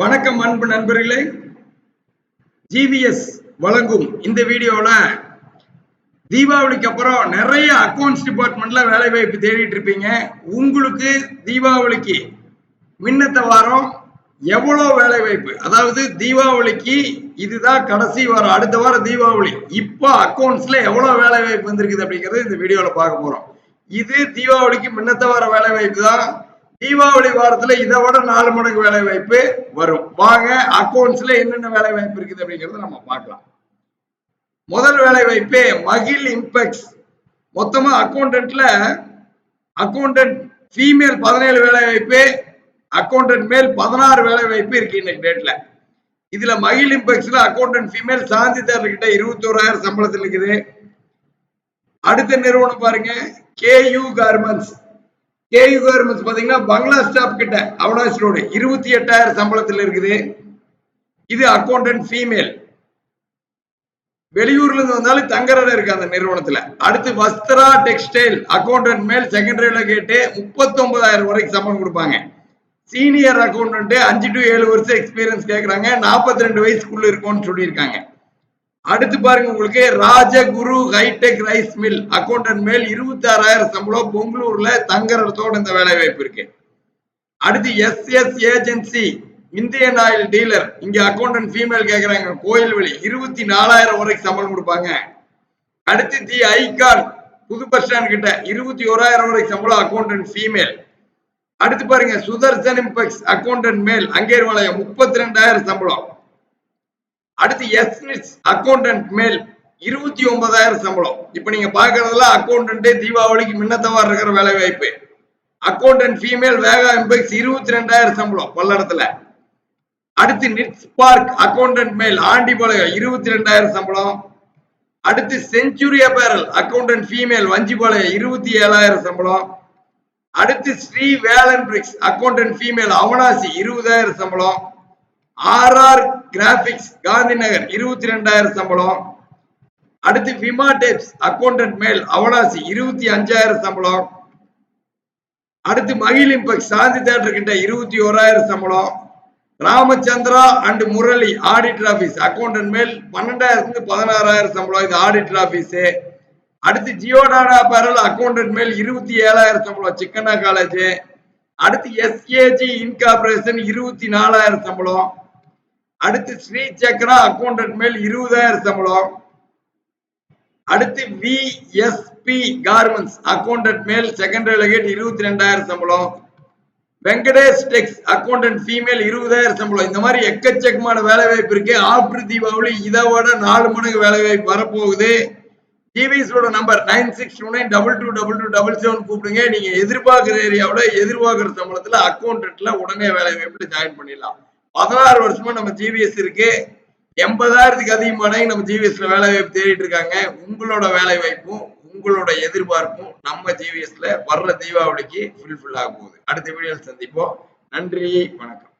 வணக்கம் அன்பு நண்பர்களே. ஜிவிஎஸ் வழங்கும் இந்த வீடியோல தீபாவளிக்கு அப்புறம் நிறைய அக்கௌண்ட்ஸ் டிபார்ட்மெண்ட்ல வேலை வாய்ப்பு தேடிட்டு இருப்பீங்க. உங்களுக்கு தீபாவளிக்கு மின்னத்த வாரம் எவ்வளோ வேலை வாய்ப்பு? அதாவது தீபாவளிக்கு இதுதான் கடைசி வாரம் அடுத்த வாரம் தீபாவளி. இப்போ அக்கௌண்ட்ஸ்ல எவ்வளோ வேலை வாய்ப்பு வந்திருக்குது அப்படிங்கறது இந்த வீடியோவில் பார்க்க போறோம். இது தீபாவளிக்கு மின்னத்த வார வேலை வாய்ப்பு தான் தீபாவளி வாரத்துல இதை விட நாலு மடங்கு வேலை வாய்ப்பு வரும். வாங்க அக்கௌண்ட்ஸ்ல என்னென்ன வேலை வாய்ப்பு இருக்குது அப்படிங்கறத நம்ம பார்க்கலாம். முதல் வேலை வாய்ப்பு மகிழ் இம்பெக்ஸ் மொத்தமா அக்கௌண்டன்ட்ல அக்கௌண்டன்ட் ஃபீமேல் பதினேழு வேலை வாய்ப்பு அக்கௌண்டன்ட் மேல் பதினாறு வேலை வாய்ப்பு இருக்கு இன்னைக்கு டேட்ல இதுல மகிழ் இம்பெக்ஸ்ல அக்கௌண்டன்ட் ஃபீமேல் சாந்திதார் கிட்ட இருபத்தி ஓராயிரம் சம்பளத்தில் இருக்குது. அடுத்த நிறுவனம் பாருங்க கேயூ கார்மெண்ட்ஸ் கேயு கார்மெண்ட்ஸ் பாத்தீங்கன்னா பங்களா ஸ்டாப் கிட்ட அவனாசி ரோடு இருபத்தி எட்டாயிரம் சம்பளத்தில் இருக்குது. இது அக்கௌண்டன்ட் ஃபீமேல் வெளியூர்ல இருந்து வந்தாலும் தங்கரட இருக்கு அந்த நிறுவனத்துல. அடுத்து வஸ்திரா டெக்ஸ்டைல் அக்கௌண்டன்ட் மேல் செகண்டரியில கேட்டு முப்பத்தி ஒன்பதாயிரம் வரைக்கும் சம்பளம் கொடுப்பாங்க. சீனியர் அக்கௌண்டன்ட் அஞ்சு டு ஏழு வருஷம் எக்ஸ்பீரியன்ஸ் கேட்கறாங்க நாற்பத்தி ரெண்டு வயசுக்குள்ள இருக்கும்னு சொல்லியிருக்காங்க. அடுத்து பாருங்க உங்களுக்கு Rajaguru hitech rice mill accountant male இருபத்தி ஆறாயிரம் சம்பளம் பொங்கலூர்ல தங்குறதோட இந்த வேலை வாய்ப்பு இருக்கு. அடுத்து S S agency Indian oil dealer இங்க அக்கௌண்டன்ட் ஃபீமேல் கேக்குறாங்க கோயில்வெளி. இருபத்தி நாலாயிரம் வரைக்கும் சம்பளம் கொடுப்பாங்க. அடுத்து தி ஐகான் புது பஸ் ஸ்டாண்ட் கிட்ட இருபத்தி ஓராயிரம் வரைக்கும் சம்பளம் அக்கௌண்டன்ட் ஃபீமேல் அடுத்து பாருங்க சுதர்சன் இம்பெக்ஸ் அக்கௌண்டன்ட் மேல் அங்கேர்வாலயம் முப்பத்தி ரெண்டாயிரம் சம்பளம். அடுத்து எஸ்மிஸ் அக்கௌண்டன்ட் மேல் இருபத்தி ஒன்பதாயிரம் சம்பளம். இப்ப நீங்க பாக்குறதுல அக்கௌண்டன்டே தீபாவளிக்கு முன்னத்தவாறு இருக்கிற வேலை வாய்ப்பு. அக்கௌண்டன்ட் ஃபீமேல் வேகா எம்பெக்ஸ் இருபத்தி ரெண்டாயிரம் சம்பளம் பல்லடத்துல. அடுத்து நிட்ஸ் பார்க் அக்கௌண்டன்ட் மேல் ஆண்டிபாளையம் இருபத்தி ரெண்டாயிரம் சம்பளம். அடுத்து century apparel accountant female Vanjipalayam இருபத்தி ஏழாயிரம் சம்பளம். அடுத்து Sri Velan bricks accountant female Avanashi இருபதாயிரம் சம்பளம். ஆர்ஆர் கிராபிக்ஸ் காந்தி நகர் இருபத்தி ரெண்டாயிரம் சம்பளம். அடுத்து விமா டேப்ஸ் அக்கௌண்டன்ட் மேல் அவனாசி இருபத்தி அஞ்சாயிரம் சம்பளம். அடுத்து மகிழ் இம்பெக்ஸ் சாந்தி தேட்டர் கிட்ட இருபத்தி ஓராயிரம் சம்பளம். Ramachandra and Murali auditor office accountant male பன்னெண்டாயிரத்துல பதினாறாயிரம் சம்பளம். இது ஆடிட்டர் ஆபீஸ் அடுத்து ஜியோடாடா பேரல் அக்கௌண்டன்ட் மேல் இருபத்தி ஏழாயிரம் சம்பளம் சிக்கனா காலேஜ் அடுத்து எஸ்ஏஜி இன்கார்பரேஷன் இருபத்தி நாலாயிரம் சம்பளம். அடுத்து ஸ்ரீ சக்கரா அக்கௌண்டன்ட் மேல் இருபதாயிரம் சம்பளம். அடுத்து VSP garments accountant male second relegate இருபத்தி ரெண்டாயிரம் சம்பளம். வெங்கடேஷ் டெக்ஸ் அக்கௌண்டன்ட் ஃபீமேல் இருபதாயிரம் சம்பளம். இந்த மாதிரி எக்கச்சக்கமான வேலை வாய்ப்பு இருக்கு. ஆஃப்டர் தீபாவளி இதை விட நாலு மடங்கு வேலை வாய்ப்பு வரப்போகுது டிவிஸோட number nine six two nine double two double two double seven கூப்பிடுங்க. நீங்க எதிர்பார்க்குற ஏரியாவில் எதிர்பார்க்குற சம்பளத்தில் அக்கௌண்டன்ட்ல உடனே வேலை வாய்ப்புல ஜாயின் பண்ணிடலாம். பதினாறு வருஷமா நம்ம ஜிவிஎஸ் இருக்கு. எண்பதாயிரத்துக்கு அதிகமான நம்ம ஜிவிஎஸ்ல வேலை வாய்ப்பு தேடிட்டு இருக்காங்க. உங்களோட வேலை வாய்ப்பும் உங்களோட எதிர்பார்ப்பும் நம்ம ஜிவிஎஸ்ல வர்ற தீபாவளிக்கு ஃபுல்ஃபில் ஆக போகுது. அடுத்த வீடியோவில் சந்திப்போம். நன்றி வணக்கம்.